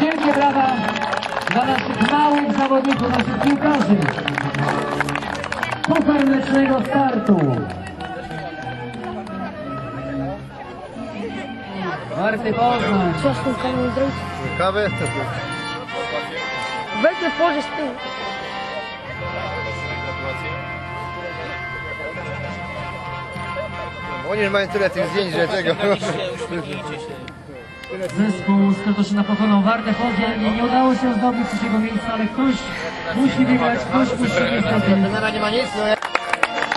Wielkie brawa dla naszych małych zawodników, naszych piłkarzy. Puchar mlecznego startu. Warty Poznań. Co z tym kanałem zrobić? Kawę? Weźmy Boże z tyłu. Oni już mają tyle tych zdjęć, że tego. Zespół z Krotoszyna pokonał Wartę Poznań i nie udało się zdobyć trzeciego miejsca, ale ktoś musi wygrać, ktoś musi nic, no.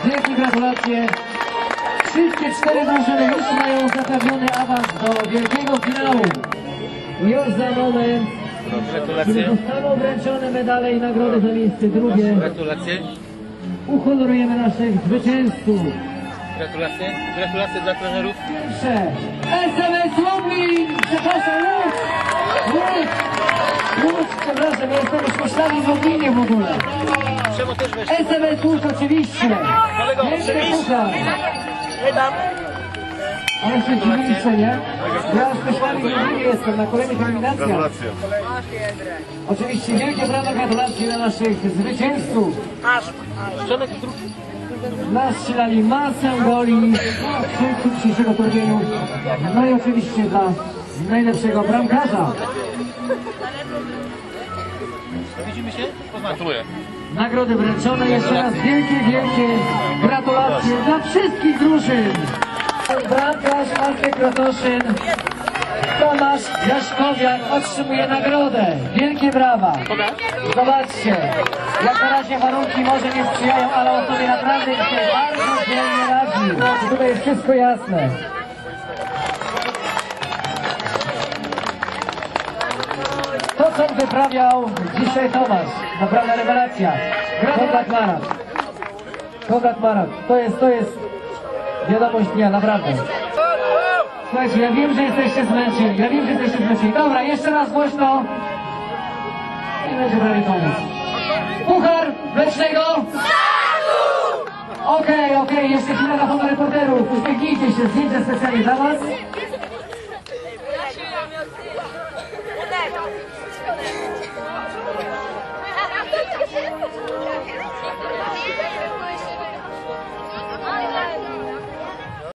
Wielkie gratulacje. Wszystkie cztery drużyny już mają zapewniony awans do wielkiego finału. Już za moment, Gratulacje. zostaną wręczone medale i nagrody za miejsce drugie, Gratulacje. uhonorujemy naszych zwycięzców. Gratulacje. Gratulacje dla trenerów. Pierwsze, SMS Lublin, przepraszam, Łódź, Łódź, Łódź, przepraszam, ja jestem już myślami w Lublinie w ogóle. Czemu też weź? SMS Łódź oczywiście, piękny puchar. Ale się zdziwiliście, nie? Ja z myślami w Lublinie jestem, na kolejnych eliminacjach. Oczywiście wielkie brawa, gratulacje dla naszych zwycięzców. Przemek drugi. Nastrzelali masę goli w dzisiejszego turnieju. No i oczywiście dla najlepszego bramkarza. Widzimy się? Gratuluję. Nagrody wręczone. Jeszcze raz wielkie, wielkie gratulacje dla wszystkich drużyn. Bramkarz Andrzej Kratoszyn, Tomasz Jaszkowiak otrzymuje nagrodę. Wielkie brawa. Zobaczcie, jak na razie warunki może nie sprzyjają, ale on sobie naprawdę dzisiaj bardzo dzielnie radzi. Tutaj jest wszystko jasne. To, co wyprawiał dzisiaj Tomasz, naprawdę rewelacja. Konrad Marat. Konrad Marat, to jest, to jest wiadomość dnia, naprawdę. Słuchajcie, ja wiem, że jesteście zmęczeni, ja wiem, że jesteście zmęczeni. Dobra, jeszcze raz głośno. I będzie prawie koniec. Puchar Mlecznego Okej, okay, okej, okay, jeszcze chwila na honor reporterów. Uśmiechnijcie się, zdjęcie specjalnie dla was.